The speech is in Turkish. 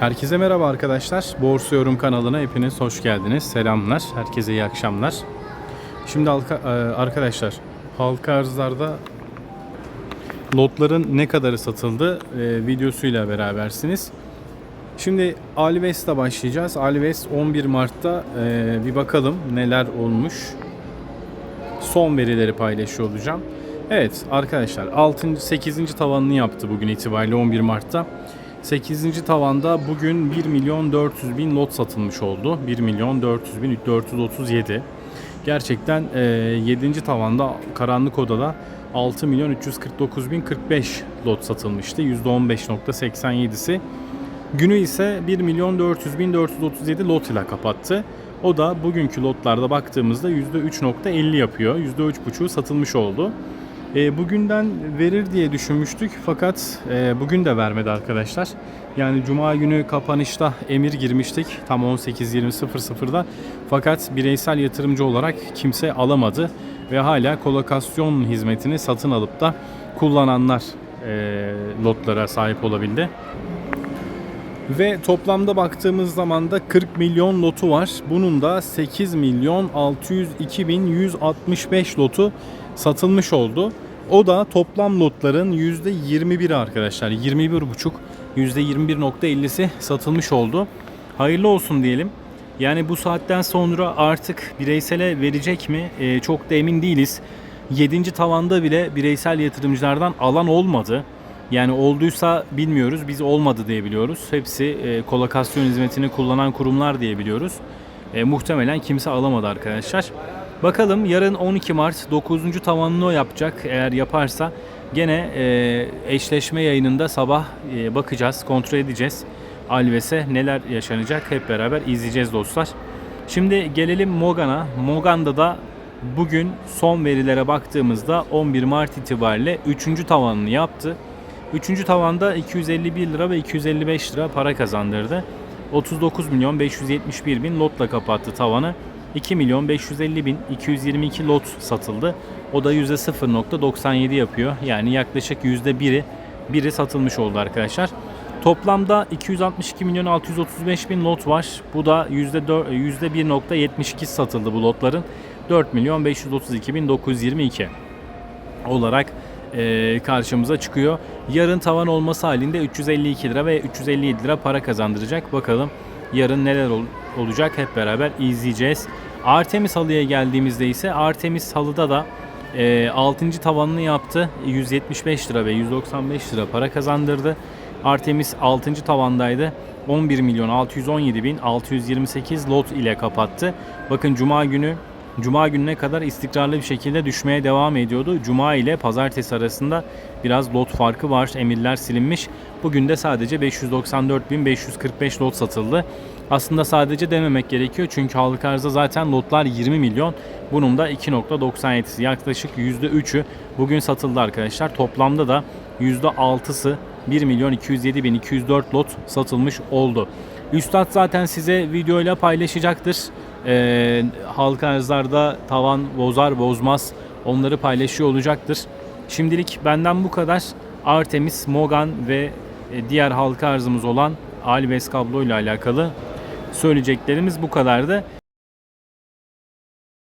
Herkese merhaba arkadaşlar. Borsa Yorum kanalına hepiniz hoş geldiniz. Selamlar. Herkese iyi akşamlar. Şimdi e, arkadaşlar halka arzlarda lotların ne kadarı satıldı e, videosuyla berabersiniz. Şimdi Alves'le başlayacağız. Alves 11 Mart'ta e, bir bakalım neler olmuş. Son verileri paylaşıyor olacağım. Evet arkadaşlar 6. 8. tavanını yaptı bugün itibariyle 11 Mart'ta. 8. tavanda bugün 1 milyon 400 bin lot satılmış oldu. 1 milyon 400 bin 437. Gerçekten e, 7. tavanda karanlık odada 6 milyon 349 bin 45 lot satılmıştı. %15.87'si. Günü ise 1 milyon 400 bin 437 lot ile kapattı. O da bugünkü lotlarda baktığımızda %3.50 yapıyor. %3.5'u satılmış oldu. E, bugünden verir diye düşünmüştük fakat e, bugün de vermedi arkadaşlar. Yani cuma günü kapanışta emir girmiştik tam 18.20.00'da fakat bireysel yatırımcı olarak kimse alamadı ve hala kolokasyon hizmetini satın alıp da kullananlar e, lotlara sahip olabildi. Ve toplamda baktığımız zaman da 40 milyon lotu var. Bunun da 8 milyon 602 bin 165 lotu satılmış oldu. O da toplam lotların %21'i arkadaşlar. 21,5 %21.50'si satılmış oldu. Hayırlı olsun diyelim. Yani bu saatten sonra artık bireysele verecek mi? Ee, çok da emin değiliz. 7. tavanda bile bireysel yatırımcılardan alan olmadı. Yani olduysa bilmiyoruz. Biz olmadı diye biliyoruz. Hepsi e, kolokasyon hizmetini kullanan kurumlar diye biliyoruz. E, muhtemelen kimse alamadı arkadaşlar. Bakalım yarın 12 Mart 9. tavanını o yapacak. Eğer yaparsa gene e, eşleşme yayınında sabah e, bakacağız, kontrol edeceğiz. Alves'e neler yaşanacak hep beraber izleyeceğiz dostlar. Şimdi gelelim Mogan'a. Mogan'da da bugün son verilere baktığımızda 11 Mart itibariyle 3. tavanını yaptı. 3. tavanda 251 lira ve 255 lira para kazandırdı. 39 milyon 571 bin lotla kapattı tavanı. 2 milyon 550 bin 222 lot satıldı. O da %0.97 yapıyor. Yani yaklaşık %1'i biri satılmış oldu arkadaşlar. Toplamda 262 milyon 635 bin lot var. Bu da %4 %1.72 satıldı bu lotların. 4 milyon 532 bin 922 olarak e, karşımıza çıkıyor. Yarın tavan olması halinde 352 lira ve 357 lira para kazandıracak. Bakalım yarın neler ol- olacak hep beraber izleyeceğiz. Artemis halıya geldiğimizde ise Artemis halıda da e, 6. tavanını yaptı. 175 lira ve 195 lira para kazandırdı. Artemis 6. tavandaydı. 11 milyon 617 bin 628 lot ile kapattı. Bakın Cuma günü Cuma gününe kadar istikrarlı bir şekilde düşmeye devam ediyordu. Cuma ile pazartesi arasında biraz lot farkı var. Emirler silinmiş. Bugün de sadece 594.545 lot satıldı. Aslında sadece dememek gerekiyor. Çünkü halka arzda zaten lotlar 20 milyon. Bunun da 2.97'si yaklaşık %3'ü bugün satıldı arkadaşlar. Toplamda da %6'sı 1 milyon 207 bin 204 lot satılmış oldu. Üstad zaten size videoyla paylaşacaktır. Ee, halka arzlarda tavan bozar bozmaz onları paylaşıyor olacaktır. Şimdilik benden bu kadar. Artemis, Mogan ve e, diğer halka arzımız olan Alves kablo ile alakalı söyleyeceklerimiz bu kadardı.